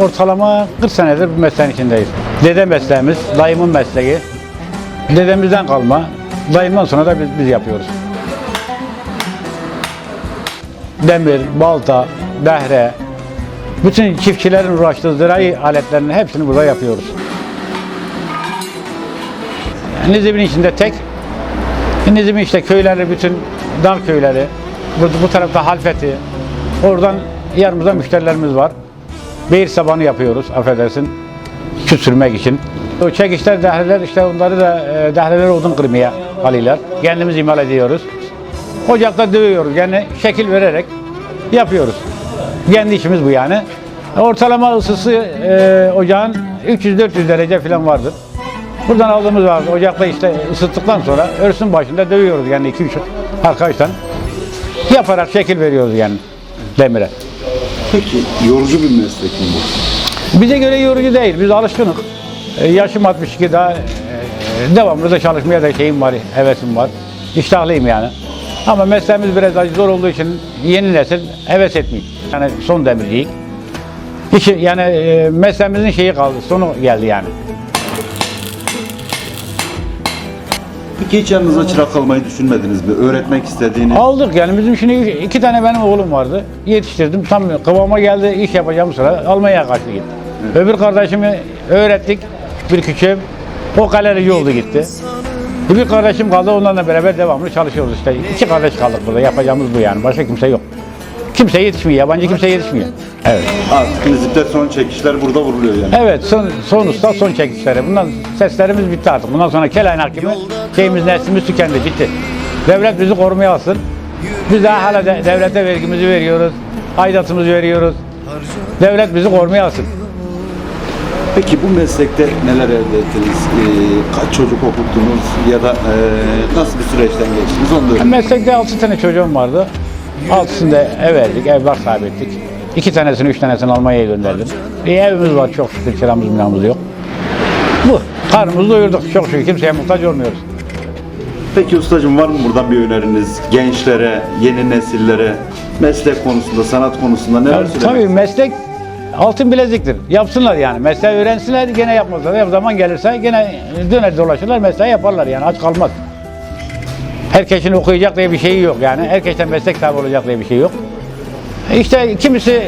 ortalama 40 senedir bu mesleğin içindeyiz. Dede mesleğimiz, dayımın mesleği. Dedemizden kalma. Dayımdan sonra da biz, biz yapıyoruz. Demir, balta, behre, bütün çiftçilerin uğraştığı zirai aletlerini hepsini burada yapıyoruz. Nizip'in içinde tek, Nizip'in işte köyleri, bütün dağ köyleri, bu, bu tarafta Halfeti, oradan yanımızda müşterilerimiz var. Beyir sabanı yapıyoruz, affedersin, süt sürmek için. O çekişler, dehreler, işte onları da e, dehreleri odun kırmaya alıyorlar. Kendimiz imal ediyoruz. Ocakta dövüyoruz, yani şekil vererek yapıyoruz. Kendi işimiz bu yani. Ortalama ısısı e, ocağın 300-400 derece falan vardır. Buradan aldığımız var. Ocakta işte ısıttıktan sonra örsün başında dövüyoruz yani 2-3 arkadaştan. Yaparak şekil veriyoruz yani demire. Peki yorucu bir meslek mi bu? Bize göre yorucu değil. Biz alışkınız. E, yaşım 62 daha e, devamlı da çalışmaya da şeyim var, hevesim var. İştahlıyım yani. Ama mesleğimiz biraz daha zor olduğu için yeni nesil heves etmiyor. Yani son demircilik. Hiç, yani e, mesleğimizin şeyi kaldı, sonu geldi yani. Peki hiç yanınıza çırak almayı düşünmediniz mi? Öğretmek istediğiniz? Aldık yani bizim şimdi iki tane benim oğlum vardı. Yetiştirdim. Tam kıvama geldi iş yapacağım sıra Almanya'ya kaçtı gitti. Öbür kardeşimi öğrettik bir küçüğüm. O kalerici oldu gitti. Bir kardeşim kaldı onlarla beraber devamlı çalışıyoruz işte. İki kardeş kaldık burada yapacağımız bu yani. Başka kimse yok. Kimse yetişmiyor. Yabancı kimse yetişmiyor. Evet. Artık son çekişler burada vuruluyor yani. Evet son, son usta son çekişleri. Bundan seslerimiz bitti artık. Bundan sonra Kelayn hakimi şeyimiz neslimiz tükendi bitti. Devlet bizi korumaya alsın. Biz daha hala de- devlete vergimizi veriyoruz. Aidatımızı veriyoruz. Devlet bizi korumaya alsın. Peki bu meslekte neler elde ettiniz? Ee, kaç çocuk okuttunuz ya da ee, nasıl bir süreçten geçtiniz onu da. Meslekte 6 tane çocuğum vardı. Altısını da ev verdik, ev var sahibi ettik. İki tanesini, üç tanesini Almanya'ya gönderdim. Bir evimiz var çok şükür, kiramız miramız yok. Bu. Karnımızı doyurduk çok şükür, kimseye muhtaç olmuyoruz. Peki ustacığım var mı buradan bir öneriniz? Gençlere, yeni nesillere, meslek konusunda, sanat konusunda neler söylemek Tabii meslek altın bileziktir. Yapsınlar yani. Mesleği öğrensinler gene yapmazlar. Her zaman gelirse gene döner dolaşırlar mesleği yaparlar yani aç kalmaz. Herkesin okuyacak diye bir şey yok yani. Herkesten meslek sahibi olacak diye bir şey yok. İşte kimisi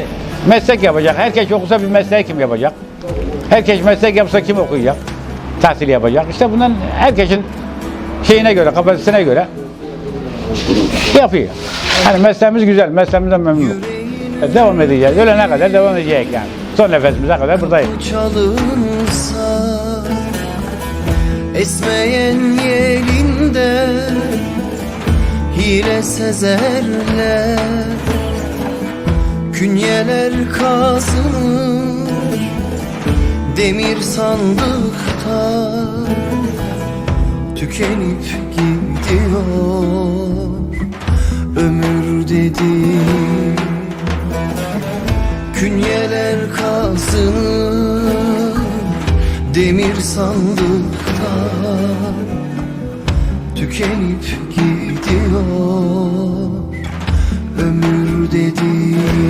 meslek yapacak. Herkes okusa bir mesleği kim yapacak? Herkes meslek yapsa kim okuyacak? Tahsil yapacak. İşte bundan herkesin şeyine göre, kapasitesine göre yapıyor. Hani mesleğimiz güzel, mesleğimizden memnunum. Devam edeceğiz. Ölene kadar devam edeceğiz yani. Son nefesimize kadar buradayız. Esmeyen yelinde Hile sezerler Künyeler kazınır Demir sandıkta Tükenip gidiyor Ömür dediğim Künyeler kazınır Demir sandıkta Tükenip gidiyor Ömür dediğim